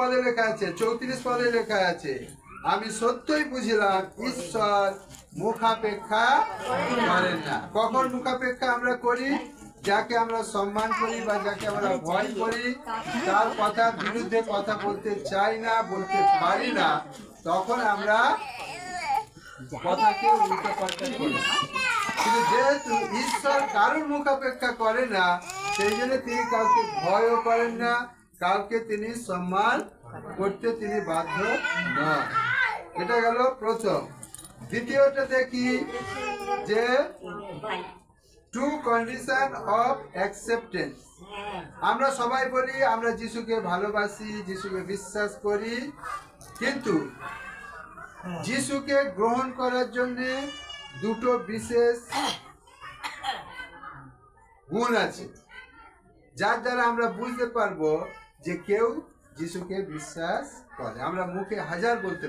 পদে লেখা আছে, চৌত্রিশ পদে লেখা আছে। আমি সত্যই বুঝিলাম, ঈশ্বর মুখাপেক্ষা করেন না। কখন মুখাপেক্ষা আমরা করি? যাকে আমরা সম্মান করি বা যাকে আমরা ভয় করি, তার কথার বিরুদ্ধে কথা বলতে চাই না, বলতে পারি না, তখন আমরা কথাকে উল্টো পাল্টা করি। কিন্তু যেহেতু ঈশ্বর কারোর মুখাপেক্ষা করে না, সেই জন্য তিনি কাউকে ভয়ও করেন না কাউকে তিনি সম্মান করতে তিনি বাধ্য নন। এটা গেল প্রথম। দ্বিতীয়টা দেখি যে টু কন্ডিশন অফ অ্যাকসেপ্টেন্স আমরা সবাই বলি, আমরা যিশুকে ভালোবাসি, যিশুকে বিশ্বাস করি, কিন্তু যিশুকে গ্রহণ করার জন্য দুটো বিশেষ গুণ আছে, যার দ্বারা আমরা বুঝতে পারব যে কেউ যিশুকে বিশ্বাস করে। আমরা মুখে হাজার বলতে